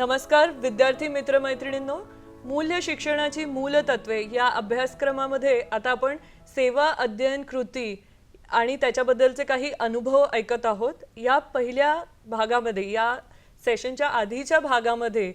नमस्कार विद्यार्थी मित्रमैत्रिणींनो. मूल्य शिक्षणाची मूलतत्वे या अभ्यासक्रमामध्ये आता आपण सेवा अध्ययन कृती आणि त्याच्याबद्दलचे काही अनुभव ऐकत आहोत. या पहिल्या भागामध्ये या सेशनच्या आधीच्या भागामध्ये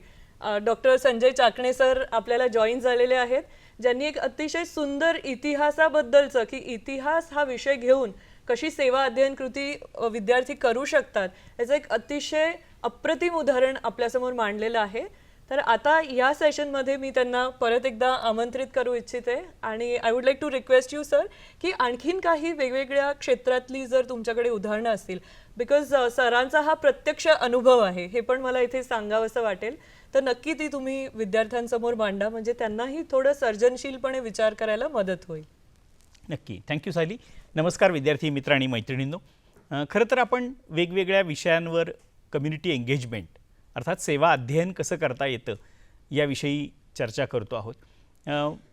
डॉक्टर संजय चाकणे सर आपल्याला जॉईन झालेले आहेत. ज्यांनी एक अतिशय सुंदर इतिहासाबद्दलचं की इतिहास हा विषय घेऊन कशी सेवा अध्ययन कृती विद्यार्थी करू शकतात याचं एक अतिशय अप्रतिम उदाहरण आपल्यासमोर मांडलेलं आहे. तर आता या सेशनमध्ये मी त्यांना परत एकदा आमंत्रित करू इच्छिते आणि I would like to request you sir की आणखीन काही वेगवेगळ्या क्षेत्रातली जर तुमच्याकडे उदाहरणं असतील बिकॉज सरांचा हा प्रत्यक्ष अनुभव आहे हे पण मला इथे सांगावंसं वाटेल. तर नक्की ती तुम्ही विद्यार्थ्यांसमोर मांडा म्हणजे त्यांनाही थोडं सर्जनशीलपणे विचार करायला मदत होईल. नक्की. थँक्यू सायली नमस्कार विद्यार्थी मित्र आणि मैत्रिणींनो. खरं तर आपण वेगवेगळ्या विषयांवर कम्युनिटी एंगेजमेंट अर्थात सेवा अध्ययन कसं करता येतं याविषयी चर्चा करतो आहोत.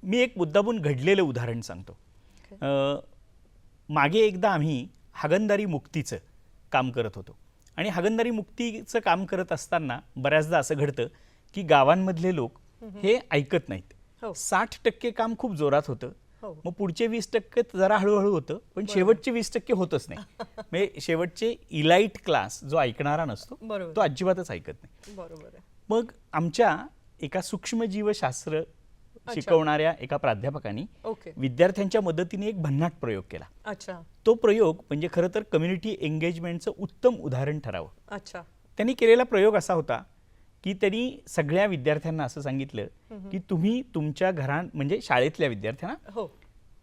मी एक मुद्दामून घडलेलं उदाहरण सांगतो. मागे एकदा आम्ही हागणदारी मुक्तीचं काम करत होतो. आणि हागणदारी मुक्तीचं काम करत असताना बऱ्याचदा असं घडतं की गावांमधले लोक हे ऐकत नाहीत. हो. साठ टक्के काम खूप जोरात होतं. मग पुढचे वीस टक्के जरा हळूहळू होतं पण शेवटचे वीस टक्के होतच नाही. म्हणजे शेवटचे इलाइट क्लास जो ऐकणारा नसतो. तो अजिबातच ऐकत नाही. बरोबर मग आमच्या एका सूक्ष्मजीवशास्त्र शिकवणाऱ्या एका प्राध्यापकांनी विद्यार्थ्यांच्या मदतीने एक भन्नाट प्रयोग केला. अच्छा. तो प्रयोग म्हणजे खरं तर कम्युनिटी एंगेजमेंटचं उत्तम उदाहरण ठरावं. अच्छा. त्यांनी केलेला प्रयोग असा होता की त्यांनी सगळ्या विद्यार्थ्यांना असं सांगितलं की तुम्ही तुमच्या घरां म्हणजे शाळेतल्या विद्यार्थ्यांना हो.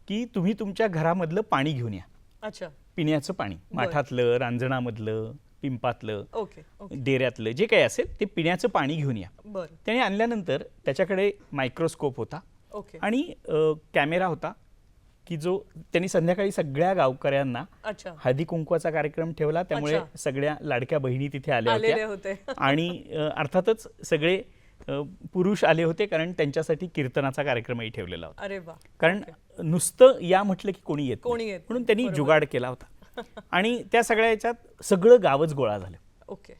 की तुम्ही तुमच्या घरामधलं पाणी घेऊन या. अच्छा. पिण्याचं पाणी. माठातलं रांजणामधलं पिंपातलं ओके ओके. डेऱ्यातलं जे काही असेल ते पिण्याचं पाणी घेऊन या. बरं. त्याने आणल्यानंतर त्याच्याकडे मायक्रोस्कोप होता ओके. आणि अ, कॅमेरा होता. की जो त्यांनी संध्याकाळी सगळ्या गावकऱ्यांना अच्छा हळदी कुंकवाचा कार्यक्रम ठेवला त्यामुळे अच्छा. सगळ्या लाडक्या बहिणी तिथे आल्या आलेले होत्या होते आणि अ, अर्थातच सगळे अ, पुरुष आले होते कारण त्यांच्यासाठी कीर्तनाचा कार्यक्रमही ठेवलेला होता अरे वा कारण नुसतं या म्हटलं की कोणी येत नाही. कोणी येत नाही. म्हणून त्यांनी. जुगाड केला होता आणि त्या सगळ्या याच्यात सगळं गावच गोळा झालं ओके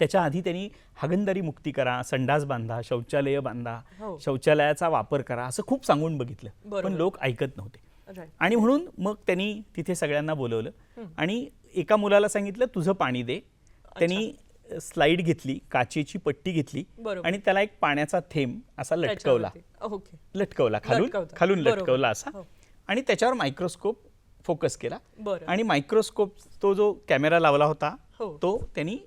त्याच्या आधी त्यांनी हागणदारी मुक्ती करा संडास बांधा शौचालय बांधा हो. शौचालयाचा वापर करा असं खूप सांगून बघितलं बरोबर. पण लोक ऐकत नव्हते आणि म्हणून मग त्यांनी तिथे सगळ्यांना बोलवलं आणि एका मुलाला सांगितलं तुझं पाणी दे त्यांनी स्लाईड घेतली काचेची पट्टी घेतली. आणि त्याला एक पाण्याचा थेंब असा लटकवला लटकवला खालून. खालून. लटकवला असा हो. आणि त्याच्यावर मायक्रोस्कोप फोकस केला. आणि मायक्रोस्कोप तो जो कॅमेरा लावला होता हो. तो त्यांनी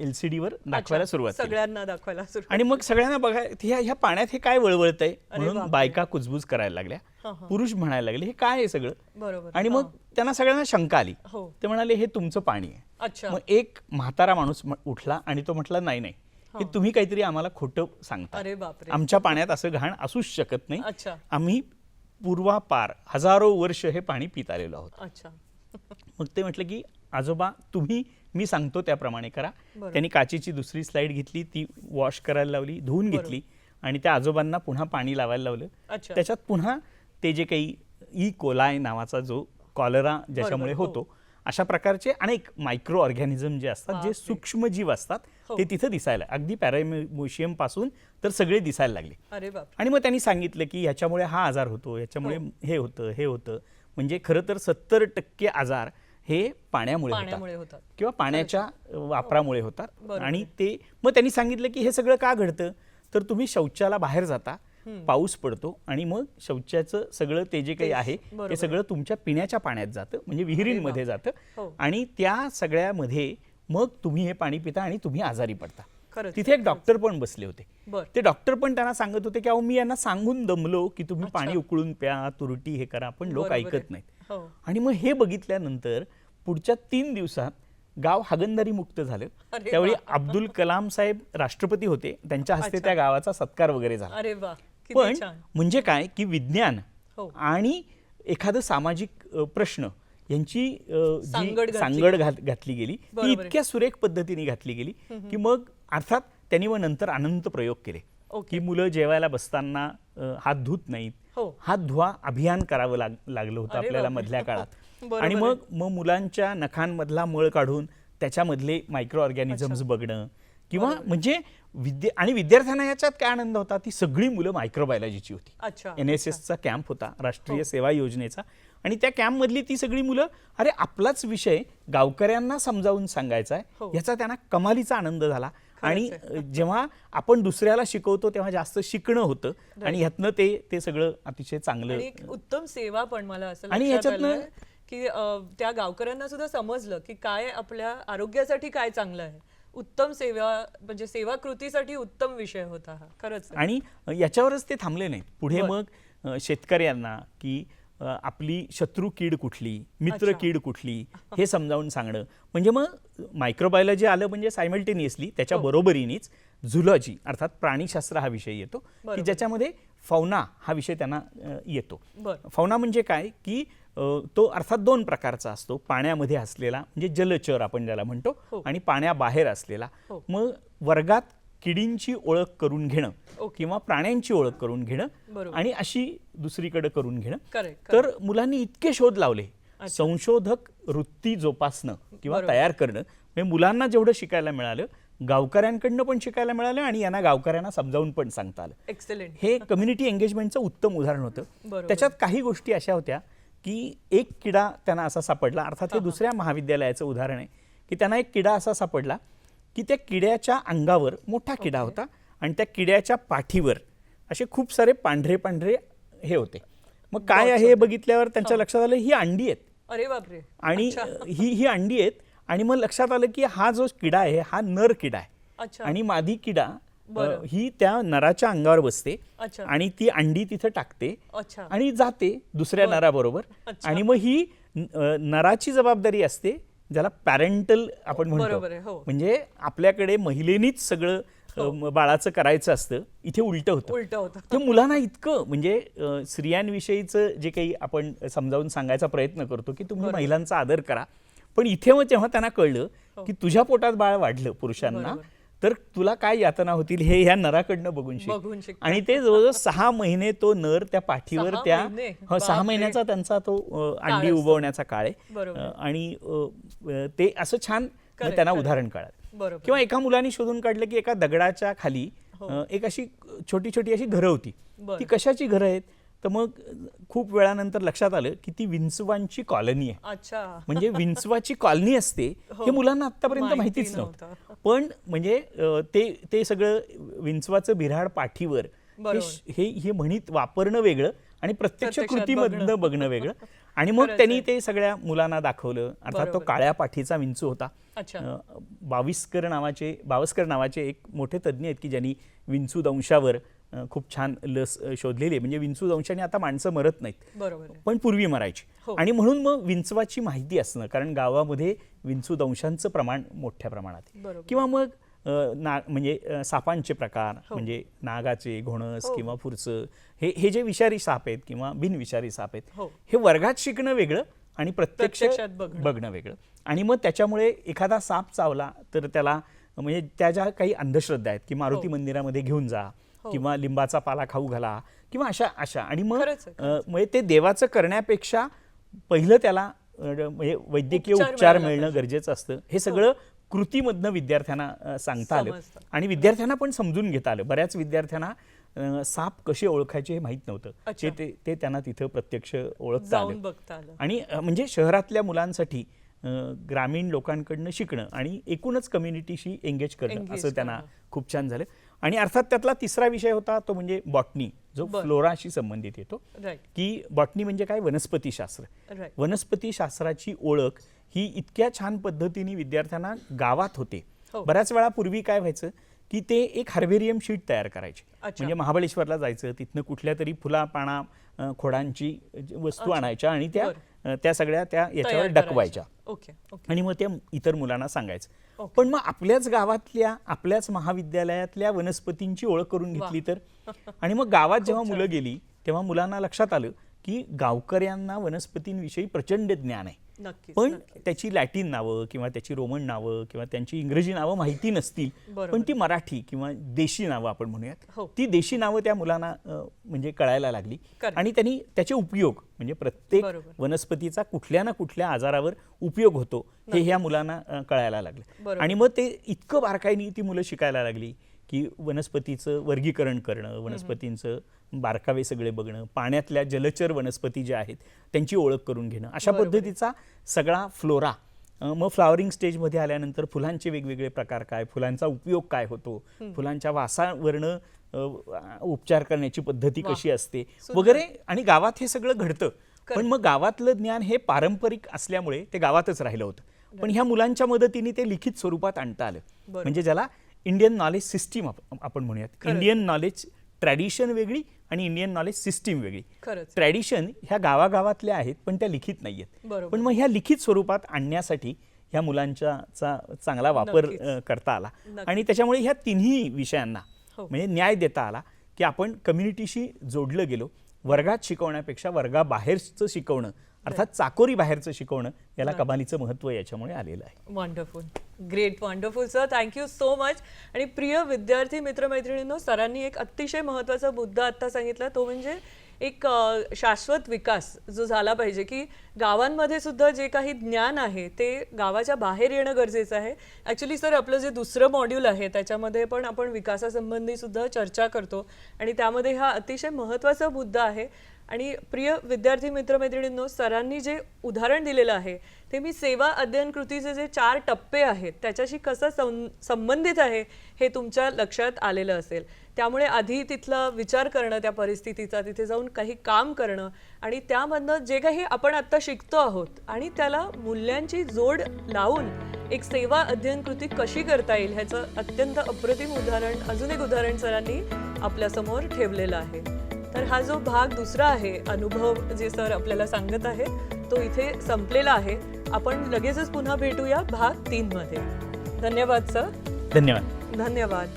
एलसीडी वर दाखवायला अच्छा. सुरुवात केली. सगळ्यांना दाखवायला सुरुवात आणि मग सगळ्यांना बघा ह्या ह्या पाण्यात हे काय वळवळतंय अरे म्हणून. बायका कुजबूज करायला लागल्या. हा, हा. पुरुष म्हणायला लागले हे काय आहे सगळं? बरोबर. आणि मग त्यांना सगळ्यांना शंका आली. हो. ते म्हणाले हे तुमचं पाणी आहे. अच्छा. मग एक म्हातारा माणूस म- उठला आणि तो म्हटला नाही नाही. हे. तुम्ही काहीतरी आम्हाला खोटं सांगता. अरे बापरे. आमच्या पाण्यात असं घाण असूच शकत नाही. अच्छा. आम्ही पूर्वापार हजारो वर्ष हे पाणी पित आलेलो आहोत. अच्छा. मग ते म्हटलं की आजोबा तुम्ही मी सांगतो त्याप्रमाणे करा. त्यांनी काचेची दुसरी स्लाईड घेतली ती वॉश करायला लावली धुवून घेतली आणि त्या आजोबांना पुन्हा पाणी लावायला लावलं. त्याच्यात पुन्हा ते जे काही ई कोलाय नावाचा जो कॉलरा ज्याच्यामुळे हो. होतो अशा प्रकारचे अनेक मायक्रो ऑर्गॅनिझम जे असतात जे. सूक्ष्मजीव असतात हो. ते तिथं दिसायला अगदी पॅराम्युशियमपासून तर सगळे दिसायला लागले आणि मग त्यांनी सांगितलं की ह्याच्यामुळे हा आजार होतो ह्याच्यामुळे हो. हे होतं हे होतं म्हणजे खरं तर सत्तर टक्के आजार हे पाण्यामुळे पाण्यामुळे होतात. किंवा पाण्याच्या वापरामुळे होतात. बरोबर. आणि ते मग त्यांनी सांगितलं की हे सगळं का घडतं? तर तुम्ही शौचाला बाहेर जाता पाऊस पडतो आणि मग शौचाचं सगळं ते जे काही आहे. ते सगळं तुमच्या पिण्याच्या पाण्यात जातं म्हणजे विहिरींमध्ये जातं. हो. आणि त्या सगळ्यामध्ये मग तुम्ही हे पाणी पिता आणि तुम्ही आजारी पडता. तिथे एक डॉक्टर पण बसले होते. ते डॉक्टर पण त्यांना सांगत होते की अहो मी यांना सांगून दमलो की तुम्ही पाणी उकळून प्या तुरटी हे करा. पण लोक. ऐकत नाहीत. हो. आणि मग हे बघितल्यानंतर पुढच्या तीन दिवसात गाव हागणदारी मुक्त झालं त्यावेळी वा. अब्दुल कलाम साहेब राष्ट्रपती होते त्यांच्या हस्ते त्या गावाचा सत्कार वगैरे झाला वा पण म्हणजे काय की विज्ञान हो. आणि एखादं सामाजिक प्रश्न यांची सांगड जी घातली सांगड घात- घातली गेली ती. इतक्या सुरेख पद्धतीने घातली गेली की मग अर्थात त्यांनी मग नंतर अनंत प्रयोग केले. की मुलं जेवायला बसताना हात धुत नाहीत हो. हात धुवा अभियान करावं लाग लागलं होतं आपल्याला. मधल्या काळात आणि. मग मग मुलांच्या नखांमधला मळ काढून त्याच्यामधले मायक्रो ऑर्गॅनिझम्स बघणं किंवा म्हणजे विद्या आणि विद्यार्थ्यांना याच्यात काय आनंद होता? ती सगळी मुलं मायक्रोबायोलॉजीची होती. अच्छा. एन एस एसचा कॅम्प होता राष्ट्रीय सेवा योजनेचा. आणि त्या कॅम्पमधली ती सगळी मुलं अरे आपलाच विषय गावकऱ्यांना समजावून सांगायचा हो. आहे याचा त्यांना कमालीचा आनंद झाला. आणि जेव्हा आपण दुसऱ्याला शिकवतो तेव्हा जास्त शिकणं होतं. आणि ह्यातनं ते ते सगळं अतिशय चांगलं उत्तम सेवा पण मला असं आणि लक्षात याच्यातनं- आलंय. की त्या गावकऱ्यांना सुद्धा समजलं की काय आपल्या आरोग्यासाठी काय चांगलं आहे उत्तम सेवा म्हणजे सेवा कृतीसाठी उत्तम विषय होता हा खरंच. आणि याच्यावरच ते थांबले नाहीत पुढे मग शेतकऱ्यांना की आपली शत्रू कीड कुठली मित्र. कीड कुठली हे समजावून सांगणं म्हणजे मग मायक्रोबायोलॉजी आलं म्हणजे सायमल्टेनियसली त्याच्या हो. बरोबरीनेच झुलॉजी अर्थात प्राणीशास्त्र हा विषय येतो की. ज्याच्यामध्ये फौना हा विषय त्यांना येतो बरं फौना म्हणजे काय की तो अर्थात दोन प्रकारचा असतो पाण्यामध्ये असलेला म्हणजे जलचर आपण ज्याला म्हणतो हो. आणि पाण्याबाहेर असलेला हो. मग वर्गात किडींची ओळख करून घेणं. किंवा प्राण्यांची ओळख करून घेणं. आणि अशी दुसरीकडे करून घेणं तर मुलांनी इतके शोध लावले संशोधक वृत्ती जोपासणं किंवा. तयार करणं म्हणजे मुलांना जेवढं शिकायला मिळालं गावकऱ्यांकडनं पण शिकायला मिळालं आणि यांना गावकऱ्यांना समजावून पण सांगता आलं एक्सलेंट हे कम्युनिटी एंगेजमेंटचं उत्तम उदाहरण होतं. त्याच्यात काही गोष्टी अशा होत्या की एक किडा त्यांना असा सापडला. अर्थात हे दुसऱ्या महाविद्यालयाचं उदाहरण आहे की त्यांना एक किडा असा सापडला की त्या किड्याच्या अंगावर मोठा किडा होता आणि त्या किड्याच्या पाठीवर असे खूप सारे पांढरे पांढरे हे होते. मग काय आहे हे बघितल्यावर त्यांच्या लक्षात आलं ही अंडी आहेत. अरे बापरे. आणि ही ही अंडी आहेत आणि मग लक्षात आलं की हा जो किडा आहे हा नर किडा आहे. अच्छा. आणि मादी किडा. ही त्या नराच्या अंगावर बसते अच्छा. आणि ती अंडी तिथं टाकते अच्छा. आणि जाते दुसऱ्या बरं. नराबरोबर. आणि मग ही नराची जबाबदारी असते ज्याला पॅरेंटल आपण म्हणतो. हो. म्हणजे आपल्याकडे महिलेनीच सगळं म- बाळाचं करायचं असतं. इथे उलट होतं. उलट होतं. ते मुलांना इतकं म्हणजे स्त्रियांविषयीचं जे काही आपण समजावून सांगायचा प्रयत्न करतो की तुम्ही महिलांचा आदर करा. पण इथे मग जेव्हा त्यांना कळलं की तुझ्या पोटात बाळ वाढलं पुरुषांना. हो. तर तुला काय यातना होतील हे ह्या नराकडनं बघून शिक बघून शिक आणि ते जवळजवळ सहा महिने तो नर त्या पाठीवर सहा त्या महिने? हो, सहा बापरे. महिन्याचा त्यांचा तो अ, अंडी असतो. उबवण्याचा काळ आहे बरोबर. अ, आणि अ, अ, ते असं छान Correct, त्यांना correct. उदाहरण कळालं बरोबर किंवा एका मुलाने शोधून काढलं की एका दगडाच्या खाली अ, एक अशी छोटी छोटी अशी घरं होती बरं. ती कशाची घरं आहेत तर मग खूप वेळानंतर लक्षात आलं की ती विंचवांची कॉलनी आहे अच्छा म्हणजे विंचवाची कॉलनी असते हे मुलांना आतापर्यंत हो. माहिती माहितीच नव्हतं. पण म्हणजे ते ते सगळं विंचवाचं बिऱ्हाड पाठीवर हे हे हे म्हणीत वापरणं वेगळं आणि प्रत्यक्ष कृतीमधनं बघणं. वेगळं आणि मग त्यांनी. ते सगळ्या मुलांना दाखवलं अर्थात तो. काळ्या पाठीचा विंचू होता बाविस्कर नावाचे बावस्कर नावाचे एक मोठे तज्ज्ञ आहेत की ज्यांनी विंचू दंशावर खूप छान लस शोधलेली आहे म्हणजे विंचू दंशाने आता माणसं मरत नाहीत बरोबर पण पूर्वी मरायची हो. आणि म्हणून मग विंचवाची माहिती असणं कारण गावामध्ये विंचू दंशांचं प्रमाण मोठ्या प्रमाणात आहे. किंवा मग ना म्हणजे सापांचे प्रकार हो. म्हणजे नागाचे घोणस किंवा फुरचं हे हे जे विषारी साप आहेत किंवा बिनविषारी साप आहेत हो. हे वर्गात शिकणं वेगळं आणि प्रत्यक्ष प्रत्यक्षात बघणं. वेगळं आणि मग त्याच्यामुळे एखादा साप चावला तर त्याला म्हणजे त्या ज्या काही अंधश्रद्धा आहेत की मारुती हो. मंदिरामध्ये घेऊन जा किंवा लिंबाचा पाला खाऊ घाला किंवा अशा अशा. आणि मग म्हणजे ते देवाचं करण्यापेक्षा पहिलं त्याला म्हणजे वैद्यकीय उपचार मिळणं गरजेचं असतं. हे सगळं कृतीमधनं विद्यार्थ्यांना सांगता आलं. आणि विद्यार्थ्यांना पण समजून घेता आलं. बऱ्याच विद्यार्थ्यांना साप कसे ओळखायचे हे माहीत नव्हतं. ते ते- त्यांना तिथं प्रत्यक्ष ओळखता आलं. आणि म्हणजे शहरातल्या मुलांसाठी ग्रामीण लोकांकडनं शिकणं आणि एकूणच कम्युनिटीशी एंगेज करणं असं त्यांना. खूप छान झालं. आणि अर्थात त्यातला तिसरा विषय होता तो म्हणजे बॉटनी जो. फ्लोराशी संबंधित येतो की बॉटनी म्हणजे काय? वनस्पतीशास्त्र राईट वनस्पती शास्त्राची ओळख ही इतक्या छान पद्धतीने विद्यार्थ्यांना गावात होते. हो. बऱ्याच वेळा पूर्वी काय व्हायचं की ते एक हार्बेरियम शीट तयार करायचे. म्हणजे महाबळेश्वरला जायचं तिथनं कुठल्या तरी फुला पाना खोडांची वस्तू आणायच्या आणि त्या त्या सगळ्या त्या याच्यावर डकवायच्या. ओके आणि मग त्या इतर मुलांना सांगायचं. पण मग आपल्याच गावातल्या आपल्याच महाविद्यालयातल्या वनस्पतींची ओळख करून घेतली तर? आणि मग गावात जेव्हा मुलं गेली तेव्हा मुलांना लक्षात आलं की गावकऱ्यांना वनस्पतींविषयी प्रचंड ज्ञान आहे. पण. त्याची लॅटिन नावं किंवा त्याची रोमन नावं किंवा त्यांची इंग्रजी नावं माहिती नसतील. पण ती मराठी किंवा देशी नावं आपण म्हणूयात हो. ती देशी नावं त्या मुलांना म्हणजे कळायला लागली. आणि त्यांनी त्याचे उपयोग म्हणजे प्रत्येक. वनस्पतीचा कुठल्या ना कुठल्या आजारावर उपयोग होतो हे ह्या मुलांना कळायला लागलं. आणि मग ते इतकं बारकाईने ती मुलं शिकायला लागली की वनस्पतीचं वर्गीकरण करणं वनस्पतींचं बारकावे सगळे बघणं पाण्यातल्या जलचर वनस्पती ज्या आहेत त्यांची ओळख करून घेणं. अशा. पद्धतीचा सगळा फ्लोरा मग फ्लॉवरिंग स्टेजमध्ये आल्यानंतर फुलांचे वेगवेगळे प्रकार काय? फुलांचा उपयोग काय होतो? फुलांच्या वासावरनं उपचार करण्याची पद्धती. कशी असते. वगैरे आणि गावात हे सगळं घडतं. पण. मग गावातलं ज्ञान हे पारंपरिक असल्यामुळे ते गावातच राहिलं होतं. पण ह्या मुलांच्या मदतीने ते लिखित स्वरूपात आणता आलं. म्हणजे ज्याला इंडियन नॉलेज सिस्टीम आपण म्हणूयात. इंडियन नॉलेज ट्रॅडिशन वेगळी आणि इंडियन नॉलेज सिस्टीम वेगळी ट्रॅडिशन ह्या गावागावातल्या आहेत पण त्या लिखित नाही आहेत. पण मग ह्या लिखित स्वरूपात आणण्यासाठी ह्या मुलांच्या चा चांगला वापर करता आला. आणि त्याच्यामुळे ह्या तिन्ही विषयांना हो. म्हणजे न्याय देता आला की आपण कम्युनिटीशी जोडलं गेलो वर्गात शिकवण्यापेक्षा वर्गाबाहेरचं शिकवणं अर्थात चाकोरी बाहेरचं शिकवणं याला नक्की. कमालीचं महत्त्व याच्यामुळे आलेलं आहे. Wonderful great wonderful sir thank you so much आणि प्रिय विद्यार्थी मित्रमैत्रिणींनो सरांनी एक अतिशय महत्त्वाचा मुद्दा आत्ता सांगितला. तो म्हणजे एक शाश्वत विकास जो झाला पाहिजे की गावांमध्ये सुद्धा जे काही ज्ञान आहे ते गावाच्या बाहेर येणं गरजेचं आहे. ॲक्च्युली सर आपलं जे दुसरं मॉड्यूल आहे त्याच्यामध्ये पण आपण विकासासंबंधी सुद्धा चर्चा करतो. आणि त्यामध्ये हा अतिशय महत्त्वाचा मुद्दा आहे. आणि प्रिय विद्यार्थी मित्रमैत्रिणींनो सरांनी जे उदाहरण दिलेलं आहे ते मी सेवा अध्ययन कृतीचे जे चार टप्पे आहेत त्याच्याशी कसं सं संबंधित आहे हे तुमच्या लक्षात आलेलं असेल. त्यामुळे आधी तिथला विचार करणं त्या परिस्थितीचा तिथे जाऊन काही काम करणं आणि त्यामधनं जे काही आपण आत्ता शिकतो आहोत आणि त्याला मूल्यांची जोड लावून एक सेवा अध्ययन कृती कशी करता येईल ह्याचं अत्यंत अप्रतिम उदाहरण अजून एक उदाहरण सरांनी आपल्यासमोर ठेवलेलं आहे. तर हा जो भाग दुसरा आहे अनुभव जे सर आपल्याला सांगत आहे तो इथे संपलेला आहे. आपण लगेचच पुन्हा भेटूया भाग तीन मध्ये धन्यवाद सर. धन्यवाद. धन्यवाद.